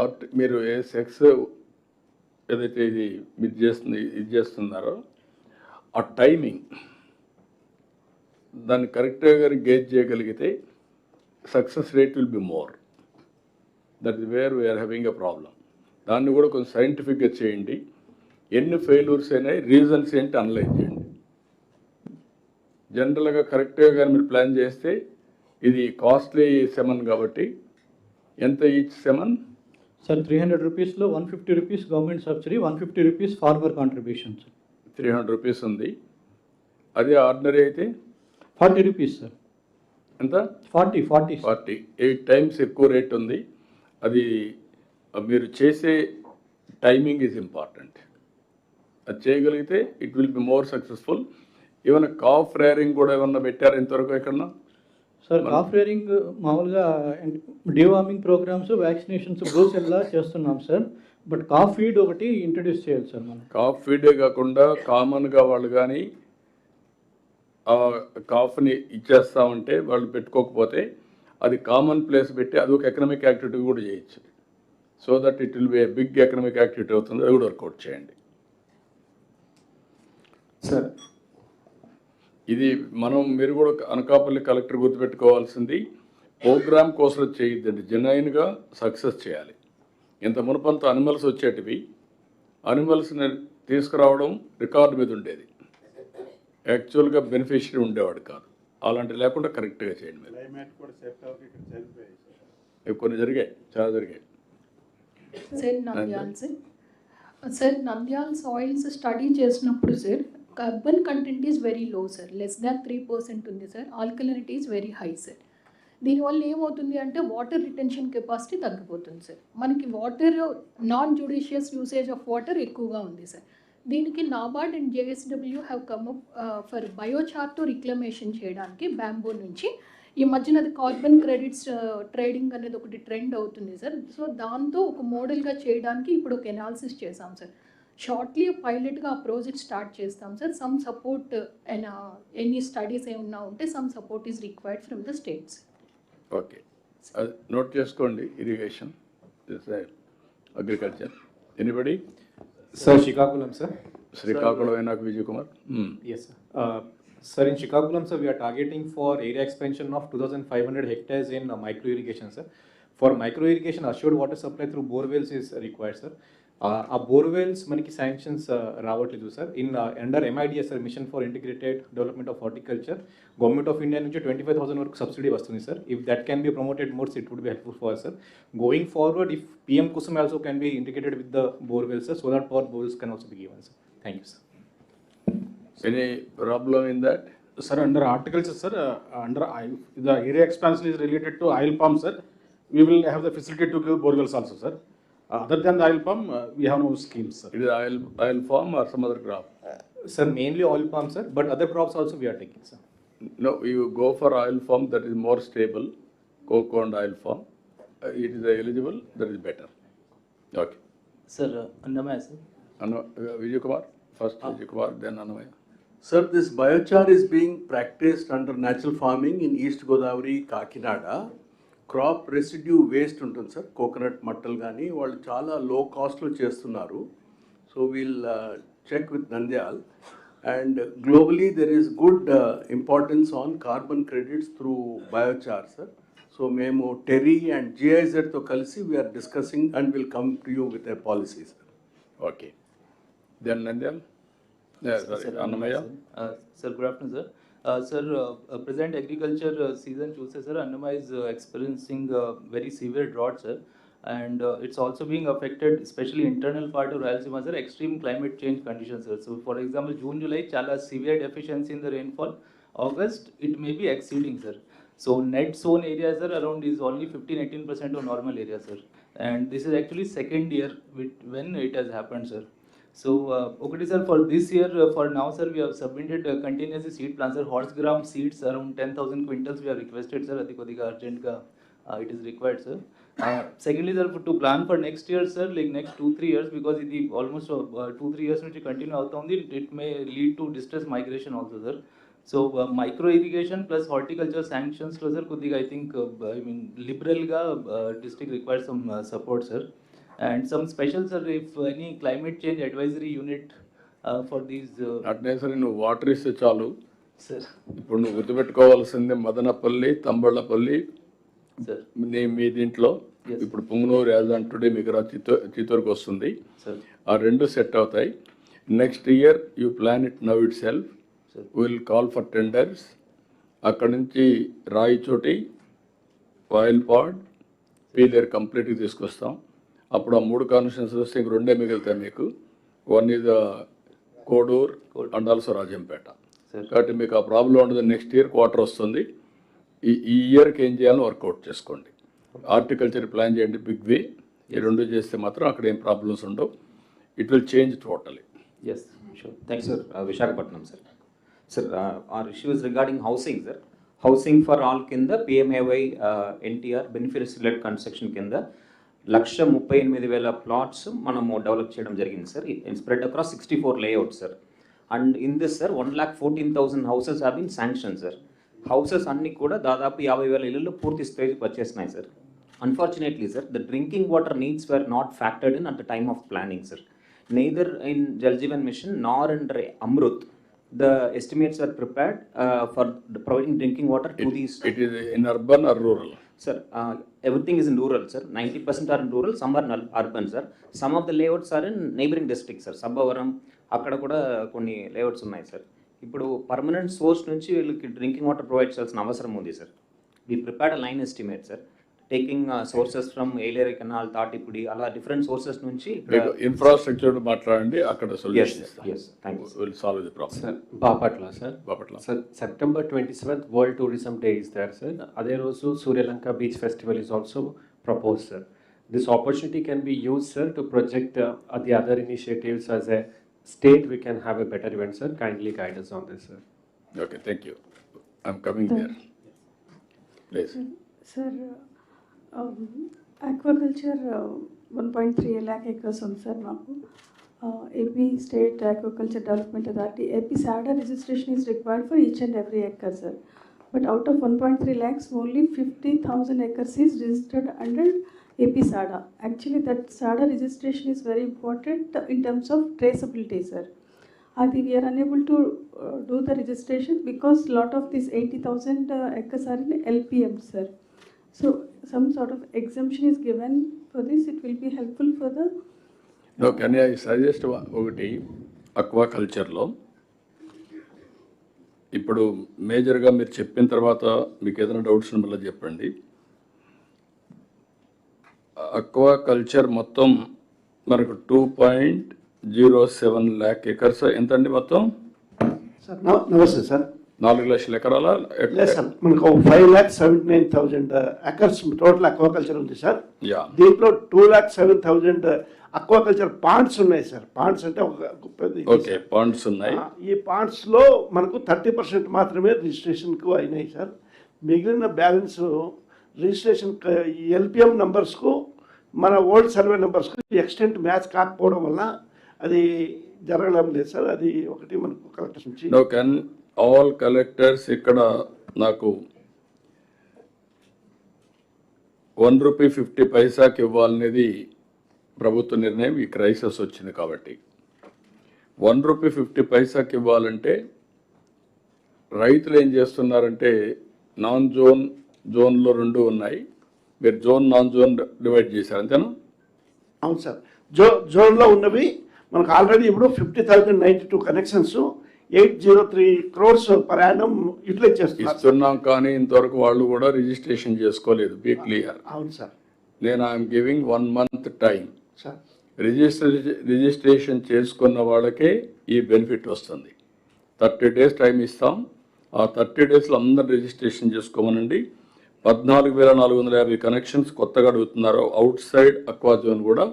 Art మీరు ఏ sex ఏదైతే ఇది మీరు చేస్తుంది ఇది చేస్తున్నారో ఆ టైమింగ్ దాన్ని కరెక్ట్గా గేజ్ చేయగలిగితే success rate will be more. That is where we are having a problem. దాన్ని కూడా కొంచెం సైంటిఫిక్గా చేయండి. ఎన్ని ఫెయిల్యూర్స్ అయినాయి రీజన్స్ ఏంటి అనలైజ్ చేయండి. జనరల్గా కరెక్ట్గా కానీ మీరు ప్లాన్ చేస్తే ఇది కాస్ట్లీ సెమన్ కాబట్టి ఎంత each semen? Sir three hundred రూపీస్లో one fifty rupees government subsidy one fifty rupees farmer contribution sir three hundred rupees ఉంది. అదే ఆర్డినరీ అయితే? ఫార్టీ రూపీస్ సార్ ఎంత? Forty forty forty eight times ఎక్కువ రేట్ ఉంది. అది మీరు చేసే టైమింగ్ ఈజ్ ఇంపార్టెంట్ అది చేయగలిగితే it will be more successful even calf rearing కూడా ఏమన్నా పెట్టారు ఇంతవరకు ఎక్కడన్నా? సార్ కాఫ్ రేరింగ్ మామూలుగా డివార్మింగ్ ప్రోగ్రామ్స్ వ్యాక్సినేషన్స్ బ్రూసెల్లా చేస్తున్నాం సార్? బట్ కాఫ్ ఫీడ్ ఒకటి ఇంట్రడ్యూస్ చేయాలి సార్ మనం. కాఫ్ ఫీడే కాకుండా కామన్గా వాళ్ళు కానీ ఆ కాఫ్ని ఇచ్చేస్తామంటే వాళ్ళు పెట్టుకోకపోతే అది కామన్ ప్లేస్ పెట్టి అది ఒక ఎకనామిక్ యాక్టివిటీ కూడా చేయొచ్చు. So that it will be a big economic activity అవుతుంది. అది కూడా వర్కౌట్ చేయండి. సార్ ఇది మనం మీరు కూడా అనకాపల్లి కలెక్టర్ గుర్తుపెట్టుకోవాల్సింది ప్రోగ్రామ్ కోసం చేయొద్దండి జెన్యున్గా సక్సెస్ చేయాలి. ఇంత మునపంత అనిమల్స్ వచ్చేటివి అనిమల్స్ని తీసుకురావడం రికార్డు మీద ఉండేది. యాక్చువల్గా బెనిఫిషియరీ ఉండేవాడు కాదు. అలాంటి లేకుండా కరెక్ట్గా చేయండి మీరు. కొన్ని జరిగాయి చాలా జరిగాయి. Sir Nandyala sir sir Nandyala soils study చేసినప్పుడు sir carbon content is very low sir less than three percent ఉంది sir alkalinity is very high sir దీనివల్ల ఏమవుతుంది అంటే వాటర్ రిటెన్షన్ కెపాసిటీ తగ్గిపోతుంది సార్ మనకి water non judicious usage of water ఎక్కువగా ఉంది sir దీనికి NABARD and JSW have come up for biochar reclamation చేయడానికి బ్యాంబూ నుంచి ఈ మధ్యన అది కార్బన్ క్రెడిట్స్ ట్రేడింగ్ అనేది ఒకటి ట్రెండ్ అవుతుంది సార్ సో దాంతో ఒక మోడల్గా చేయడానికి ఇప్పుడు ఒక ఎనాలిసిస్ చేశాం సార్ షార్ట్లీ పైలట్గా ఆ ప్రాజెక్ట్ స్టార్ట్ చేస్తాం సార్ సమ్ సపోర్ట్ అయినా ఎనీ స్టడీస్ ఏమన్నా ఉంటే some support is required from the states okay note చేసుకోండి irrigation agriculture anybody sir Srikakulam sir Srikakulam అయినా Vijay Kumar yes sir sir in Srikakulam sir we are targeting for area expansion of two thousand five hundred hectares in micro irrigation sir for micro irrigation assured water supply through borewells is required sir Uh, ఆ borewells మనకి sanctions రావట్లేదు sir in under MIDS sir mission for integrated development of horticulture government of India నుంచి twenty five thousand వరకు subsidy వస్తుంది sir if that can be promoted more it would be helpful for sir going forward if PM Kusum also can be integrated with the borewells sir so that power borewells can also be given sir thank you sir Any problem in that? Sir, under horticulture, sir, uh, under I- the area expansion is related to oil palm, sir. We will have the facility to give borewells also, sir. Uh, Other than the oil palm, uh, we have no schemes, sir. It is oil, oil farm or some other crop? Sir, mainly oil palm, sir, but other crops also we are taking, sir. No, you go for oil palm that is more stable, cocoa and oil palm. Uh, It is eligible, that is better. Okay. Sir, uh, Annamaya, sir. Anu- uh, Vijay Kumar, first Vijay Kumar, then Anamaya. Sir, this biochar is being practiced under natural farming in East Godavari, Kakinada. Crop residue waste ఉంటుంది sir coconut మట్టలు కానీ వాళ్ళు చాలా low కాస్ట్లో చేస్తున్నారు so we'll check with Nandyal and globally there is good importance on carbon credits through biochar sir so మేము TERI and జిఐజెడ్తో కలిసి we are discussing and will come to you with a policy sir Okay. Then Nandyal? Yeah, Sir, sorry, Annamaya? sir. Uh, sir, uh, uh, present agriculture uh, season shows sir, Annama is uh, experiencing very severe drought, sir. And it's also being affected, especially internal part of Rayalaseema, sir, extreme climate change conditions, sir. So, for example, June, July, chala severe deficiency in the rainfall. August, it may be exceeding, sir. So, net zone area, sir, around is only 15-18% of normal area, sir. And this is actually second year with, when it has happened, sir. So ఒకటి sir for this year for now sir we submitted continuous seed plan sir horse gram seeds around ten thousand quintals we requested sir అది కొద్దిగా అర్జెంట్గా it is required sir secondly sir to plan for next year sir like next two three years because ఇది almost two three years నుంచి continue అవుతుంది it may lead to distress migration also sir so micro irrigation plus horticulture శాంక్షన్స్లో sir కొద్దిగా I think I mean లిబరల్గా district require some support sir and some special sir if any climate change advisory unit for these అట్నే సరే నువ్వు water ఇస్తే చాలు. Sir ఇప్పుడు నువ్వు గుర్తుపెట్టుకోవాల్సింది Madanapalle Thamballapalle. Sir నీ మీ దీంట్లో. Yes. ఇప్పుడు పుంగనూరు యాజ్ ఆన్ టుడే మిగతా చిత్తూరు చిత్తూరుకు వస్తుంది. సార్ ఆ రెండు సెట్ అవుతాయి. Next year you plan it now itself Sir. Will call for tenders అక్కడ నుంచి రాయిచోటి పాడ్ పీలేరు కంప్లీట్గా తీసుకొస్తాం. అప్పుడు ఆ మూడు కాన్స్టిట్యూన్సీస్ వస్తే ఇంక రెండే మిగులుతాయి మీకు. One is Koduru and also Rajampet. కాబట్టి మీకు ఆ ప్రాబ్లం ఉండదు. నెక్స్ట్ ఇయర్ క్వార్టర్ వస్తుంది. ఈ ఈ ఇయర్కి ఏం చేయాలో వర్కౌట్ చేసుకోండి. హార్టికల్చర్ ప్లాన్ చేయండి బిగ్ వే ఈ రెండు చేస్తే మాత్రం అక్కడ ఏం ప్రాబ్లమ్స్ ఉండవు. It will change totally yes sure thank sir. Sir, uh, our issue is regarding housing, sir. Housing for all కింద PMAY NTR benefits related construction కింద లక్ష ముప్పై ఎనిమిది వేల ప్లాట్స్ మనము డెవలప్ చేయడం జరిగింది sir spread across sixty four layout sir and in this sir one lakh fourteen thousand houses have been sanction sir houses అన్ని కూడా దాదాపు యాభై వేల ఇళ్ళు పూర్తి స్టేజ్కి వచ్చేసినాయి sir unfortunately sir the drinking water needs were not factored in at the time of planning sir neither in nor in Re- Amrut, the estimates are prepared uh, for the providing drinking water to these. It is in urban or rural sir everything is in rural sir ninety percent are in rural some are urban sir some of the layouts are in neighbouring district sir Sabbavaram అక్కడ కూడా కొన్ని layouts ఉన్నాయి sir ఇప్పుడు permanent source నుంచి వీళ్ళకి drinking water provide చేయాల్సిన అవసరం ఉంది sir we prepared line estimate sir taking sources from Yeleru canal Thatipudi అలా డిఫరెంట్ సోర్సెస్ నుంచి మీకు ఇన్ఫ్రాస్ట్రక్చర్ మాట్లాడండి అక్కడ ఎస్ సొల్యూషన్ సార్ ఇస్తాం yes thank you will solve the problem sir Bapatla sir Bapatla sir September twenty seventh world tourism day is there sir అదే రోజు Suryalanka beach festival is also propose sir this opportunity can be use sir to project the other initiatives as a state we can have a better event sir kindly guidance on this sir okay thank you I'm coming there please Sir, um, aquaculture, uh, 1.3 lakh acres ఉంది sir మాకు AP state aquaculture development authority AP SADA registration is required for each and every acre sir but out of one point three lakhs only fifty thousand acres is registered under AP SADA actually that SADA registration is very important in terms of traceability sir అది we're unable to uh, do the registration because lot of these 80,000 uh, acres are in LPM, sir. So some sort of exemption is given for this. It will be helpful for the no can I suggest ఒకటి అక్వా కల్చర్లో ఇప్పుడు మేజర్గా మీరు చెప్పిన తర్వాత మీకు ఏదైనా డౌట్స్ మళ్ళీ చెప్పండి. అక్వా కల్చర్ మొత్తం మనకు two point zero seven lakh acres ఎంతండి మొత్తం? సార్ నమ- నమస్తే సార్. నాలుగు లక్షల ఎకరాల మనకు five lakh seventy nine thousand acres total aquaculture ఉంది సార్. యా. దీంట్లో two lakh seven thousand aquaculture ponds ఉన్నాయి సార్. పాండ్స్ అంటే ఒక ఓకే పాయింట్స్ ఉన్నాయి. ఈ పాండ్స్లో మనకు థర్టీ పర్సెంట్ మాత్రమే రిజిస్ట్రేషన్కు అయినాయి సార్. మిగిలిన బ్యాలెన్స్ రిజిస్ట్రేషన్ ఎల్పిఎం నంబర్స్కు మన ఓల్డ్ సర్వే నెంబర్స్కు ఎక్స్టెంట్ మ్యాచ్ కాకపోవడం వల్ల అది జరగడం లేదు సార్. అది ఒకటి మనకు కలెక్టర్ నుంచి. ఆల్ కలెక్టర్స్ ఇక్కడ నాకు వన్ రూపీ ఫిఫ్టీ పైసాకి ఇవ్వాలనేది ప్రభుత్వ నిర్ణయం ఈ క్రైసిస్ వచ్చింది కాబట్టి. వన్ రూపీ ఫిఫ్టీ పైసాకి ఇవ్వాలంటే రైతులు ఏం చేస్తున్నారంటే నాన్ జోన్ జోన్లో రెండు ఉన్నాయి. మీరు జోన్ నాన్ జోన్ డివైడ్ చేశారు అంతేనా? అవును సార్. జో జోన్లో ఉన్నవి మనకు ఆల్రెడీ ఇప్పుడు fifty thousand ninety two connections eight zero three crores per annum utilise చేస్తున్నారు. ఇస్తున్నాం కానీ ఇంతవరకు వాళ్ళు కూడా రిజిస్ట్రేషన్ చేసుకోలేదు బీ క్లియర్. అవును సార్. నేను I'm giving one month time sir. Register registration చేసుకున్న వాళ్ళకే ఈ బెనిఫిట్ వస్తుంది. థర్టీ డేస్ టైం ఇస్తాం. ఆ థర్టీ డేస్లో అందరు రిజిస్ట్రేషన్ చేసుకోమనండి. పద్నాలుగు వేల నాలుగు వందల యాభై కనెక్షన్స్ కొత్తగా అడుగుతున్నారు అవుట్ సైడ్ అక్వా జోన్ కూడా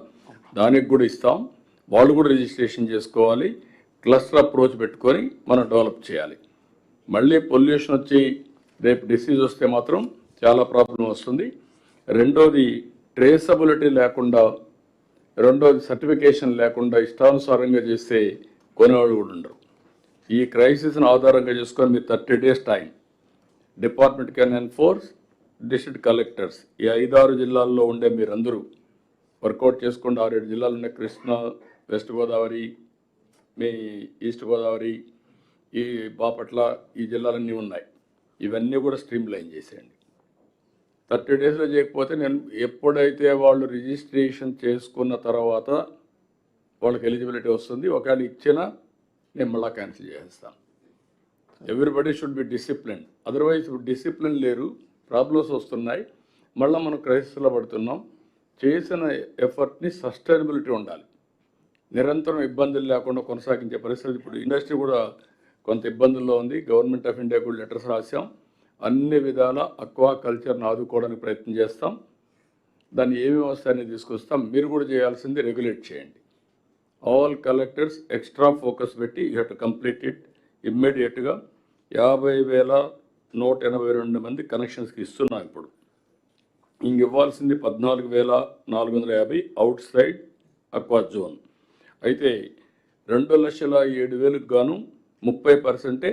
దానికి కూడా ఇస్తాం. వాళ్ళు కూడా రిజిస్ట్రేషన్ చేసుకోవాలి. క్లస్టర్ అప్రోచ్ పెట్టుకొని మనం డెవలప్ చేయాలి. మళ్ళీ పొల్యూషన్ వచ్చి రేపు డిసీజ్ వస్తే మాత్రం చాలా ప్రాబ్లం వస్తుంది. రెండోది ట్రేసబిలిటీ లేకుండా రెండోది సర్టిఫికేషన్ లేకుండా ఇష్టానుసారంగా చేస్తే కొనేవాళ్ళు కూడా ఉండరు. ఈ క్రైసిస్ను ఆధారంగా చేసుకొని మీరు thirty days time department can enforce district collectors ఈ ఐదారు జిల్లాల్లో ఉండే మీరందరూ వర్కౌట్ చేసుకుంటూ ఆరేడు జిల్లాలు ఉన్న కృష్ణా వెస్ట్ గోదావరి మీ ఈస్ట్ గోదావరి ఈ బాపట్ల ఈ జిల్లాలన్నీ ఉన్నాయి. ఇవన్నీ కూడా స్ట్రీమ్ లైన్ చేసేయండి. థర్టీ డేస్లో చేయకపోతే నేను ఎప్పుడైతే వాళ్ళు రిజిస్ట్రేషన్ చేసుకున్న తర్వాత వాళ్ళకి ఎలిజిబిలిటీ వస్తుంది ఒకవేళ ఇచ్చినా నేను మళ్ళీ క్యాన్సిల్ చేసేస్తాను. Everybody should be discipline otherwise discipline లేరు ప్రాబ్లమ్స్ వస్తున్నాయి. మళ్ళీ మనం క్రైసిస్లో పడుతున్నాం. చేసిన ఎఫర్ట్ని సస్టైనబిలిటీ ఉండాలి. నిరంతరం ఇబ్బందులు లేకుండా కొనసాగించే పరిస్థితి. ఇప్పుడు ఇండస్ట్రీ కూడా కొంత ఇబ్బందుల్లో ఉంది. గవర్నమెంట్ ఆఫ్ ఇండియా కూడా లెటర్స్ రాసాం అన్ని విధాల అక్వా కల్చర్ను ఆదుకోవడానికి ప్రయత్నం చేస్తాం. దాన్ని ఏమేమి వస్తాయని తీసుకొస్తాం? మీరు కూడా చేయాల్సింది రెగ్యులేట్ చేయండి. ఆల్ కలెక్టర్స్ ఎక్స్ట్రా ఫోకస్ పెట్టి యూ హెట్ కంప్లీట్ ఇట్ ఇమ్మీడియట్గా యాభై వేల నూట ఎనభై రెండు మంది కనెక్షన్స్కి ఇస్తున్నాం ఇప్పుడు. ఇంక ఇవ్వాల్సింది పద్నాలుగు వేల నాలుగు వందల యాభై అవుట్ సైడ్ అక్వా జోన్ అయితే రెండు లక్షల ఏడు వేలకు గాను ముప్పై పర్సెంటే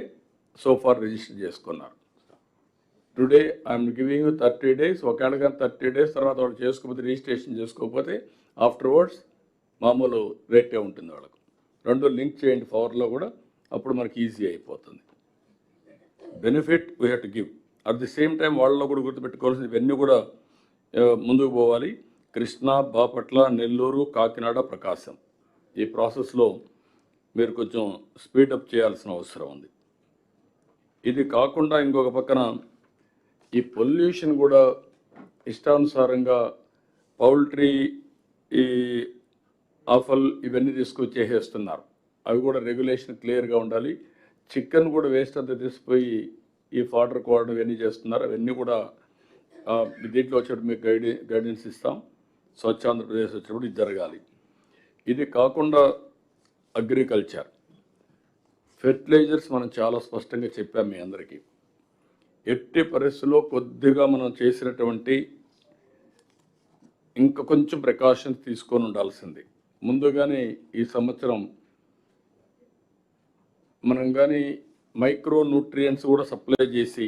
సోఫార్ రిజిస్టర్ చేసుకున్నారు. Today I'm giving thirty days ఒకవేళ కానీ థర్టీ డేస్ తర్వాత వాళ్ళు చేసుకోకపోతే రిజిస్ట్రేషన్ చేసుకోకపోతే ఆఫ్టర్వర్డ్స్ మామూలు రేటే ఉంటుంది వాళ్ళకు. రెండు లింక్ చేయండి పవర్లో కూడా అప్పుడు మనకి ఈజీ అయిపోతుంది. Benefit we have to give at the same time వాళ్ళలో కూడా గుర్తుపెట్టుకోవాల్సింది ఇవన్నీ కూడా ముందుకు పోవాలి. కృష్ణా బాపట్ల నెల్లూరు కాకినాడ ప్రకాశం. ఈ ప్రాసెస్లో మీరు కొంచెం స్పీడప్ చేయాల్సిన అవసరం ఉంది. ఇది కాకుండా ఇంకొక పక్కన ఈ పొల్యూషన్ కూడా ఇష్టానుసారంగా పౌల్ట్రీ ఈ ఆఫల్ ఇవన్నీ తీసుకొచ్చేసేస్తున్నారు అవి కూడా రెగ్యులేషన్ క్లియర్గా ఉండాలి. చికెన్ కూడా వేస్ట్ అంతా తీసిపోయి ఈ ఫాడర్ కోవడం ఇవన్నీ చేస్తున్నారు. అవన్నీ కూడా దీంట్లో వచ్చేటప్పుడు మీకు గైడెన్స్ ఇస్తాం. స్వచ్ఛ ఆంధ్రప్రదేశ్ వచ్చేటప్పుడు ఇది జరగాలి. ఇది కాకుండా అగ్రికల్చర్. ఫెర్టిలైజర్స్ మనం చాలా స్పష్టంగా చెప్పాం మీ అందరికీ. ఎట్టి పరిస్థితుల్లో కొద్దిగా మనం చేసినటువంటి ఇంకా కొంచెం ప్రికాషన్స్ తీసుకొని ఉండాల్సింది. ముందుగానే ఈ సంవత్సరం మనం కానీ మైక్రో న్యూట్రియంట్స్ కూడా సప్లై చేసి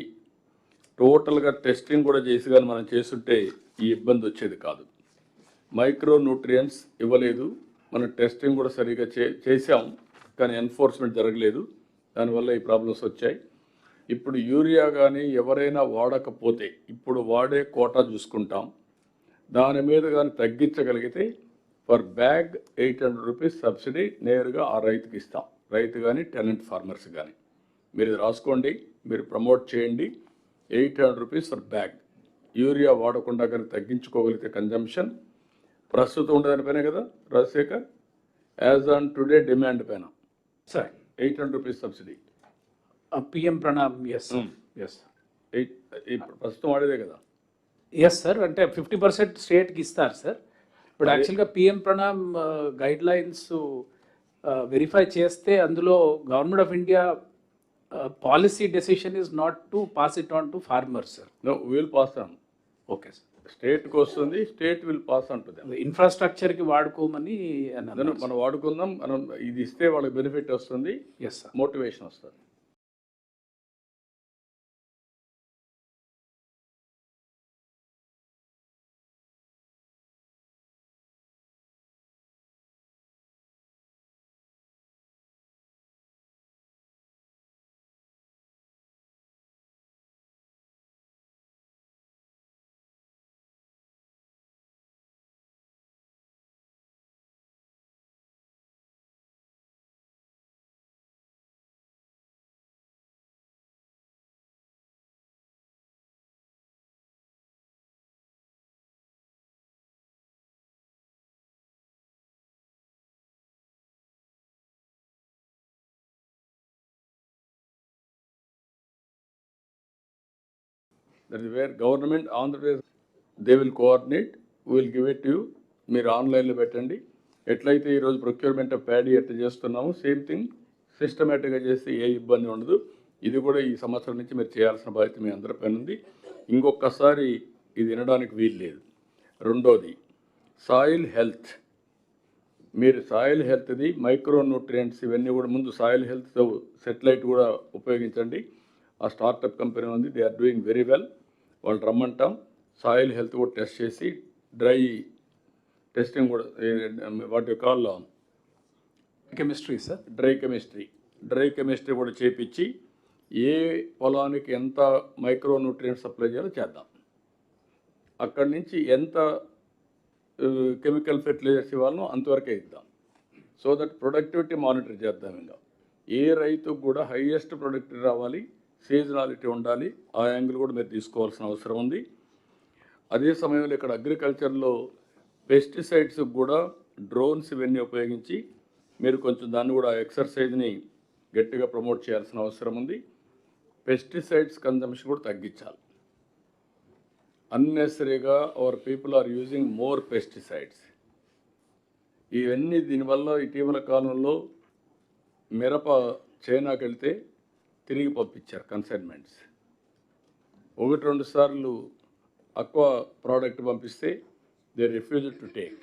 టోటల్గా టెస్టింగ్ కూడా చేసి కానీ మనం చేస్తుంటే ఈ ఇబ్బంది వచ్చేది కాదు. మైక్రో న్యూట్రియంట్స్ ఇవ్వలేదు. మనం టెస్టింగ్ కూడా సరిగా చే చేసాం కానీ ఎన్ఫోర్స్మెంట్ జరగలేదు. దానివల్ల ఈ ప్రాబ్లమ్స్ వచ్చాయి. ఇప్పుడు యూరియా కానీ ఎవరైనా వాడకపోతే ఇప్పుడు వాడే కోటా చూసుకుంటాం. దాని మీద కానీ తగ్గించగలిగితే for bag eight hundred rupees subsidy నేరుగా ఆ రైతుకి ఇస్తాం. రైతు కానీ టెనెంట్ ఫార్మర్స్ కానీ మీరు ఇది రాసుకోండి మీరు ప్రమోట్ చేయండి. Eight hundred rupees for bag urea వాడకుండా కానీ తగ్గించుకోగలిగితే కన్జంప్షన్ ప్రస్తుతం ఉండేదానిపైన కదా? Rajasekhar as on today demand పైన. Sir. Eight hundred rupees subsidy. PM Pranam S S eight ఇప్పుడు ప్రస్తుతం వాడేదే కదా? ఎస్ సార్ అంటే ఫిఫ్టీ పర్సెంట్ స్టేట్కి ఇస్తారు సార్ ఇప్పుడు యాక్చువల్గా PM Pranam guidelines verify చేస్తే అందులో government of India policy decision is not to pass it on to farmers sir no will pass on okay sir స్టేట్కి వస్తుంది స్టేట్ విల్ పాస్ దెమ్ ఇన్ఫ్రాస్ట్రక్చర్కి వాడుకోమని మనం వాడుకుందాం మనం ఇది ఇస్తే వాళ్ళకి బెనిఫిట్ వస్తుంది మోటివేషన్ వస్తుంది. That is where government Andhra Pradesh they will coordinate will give it you మీరు ఆన్లైన్లో పెట్టండి. ఎట్లయితే ఈరోజు ప్రొక్యూర్మెంట్ ఆఫ్ ప్యాడీ ఎట్లా చేస్తున్నామో సేమ్ థింగ్ సిస్టమేటిక్గా చేస్తే ఏ ఇబ్బంది ఉండదు. ఇది కూడా ఈ సంవత్సరం నుంచి మీరు చేయాల్సిన బాధ్యత మీ అందరిపైన ఉంది. ఇంకొకసారి ఇది వినడానికి వీలు లేదు. రెండోది సాయిల్ హెల్త్ మీరు సాయిల్ హెల్త్ది మైక్రో న్యూట్రియంట్స్ ఇవన్నీ కూడా ముందు సాయిల్ హెల్త్ సెటిలైట్ కూడా ఉపయోగించండి. ఆ స్టార్టప్ కంపెనీ ఉంది they are doing very well వాళ్ళు రమ్మంటాం. సాయిల్ హెల్త్ కూడా టెస్ట్ చేసి డ్రై టెస్టింగ్ కూడా వాటి call chemistry sir? Dry chemistry. Dry chemistry కూడా చేపించి ఏ పొలానికి ఎంత మైక్రో న్యూట్రియంట్ సప్లై చేయాలో చేద్దాం. అక్కడి నుంచి ఎంత కెమికల్ ఫెర్టిలైజర్స్ ఇవ్వాలనో అంతవరకే ఇద్దాం. సో దట్ ప్రొడక్టివిటీ మానిటర్ చేద్దాం ఇంకా. ఏ రైతుకు కూడా హైయెస్ట్ ప్రొడక్టివిటీ రావాలి సీజనాలిటీ ఉండాలి. ఆ యాంగిల్ కూడా మీరు తీసుకోవాల్సిన అవసరం ఉంది. అదే సమయంలో ఇక్కడ అగ్రికల్చర్లో పెస్టిసైడ్స్ కూడా డ్రోన్స్ ఇవన్నీ ఉపయోగించి మీరు కొంచెం దాన్ని కూడా ఎక్సర్సైజ్ని గట్టిగా ప్రమోట్ చేయాల్సిన అవసరం ఉంది. పెస్టిసైడ్స్ కన్జంప్షన్ కూడా తగ్గించాలి. అన్నెసరీగా our people are using more pesticides. ఇవన్నీ దీనివల్ల ఇటీవల కాలంలో మిరప చైనాకి వెళ్తే తిరిగి పంపించారు కన్సైన్మెంట్స్ ఒకటి రెండు సార్లు అక్వా ప్రోడక్ట్ పంపిస్తే దే రిఫ్యూజ్ టు టేక్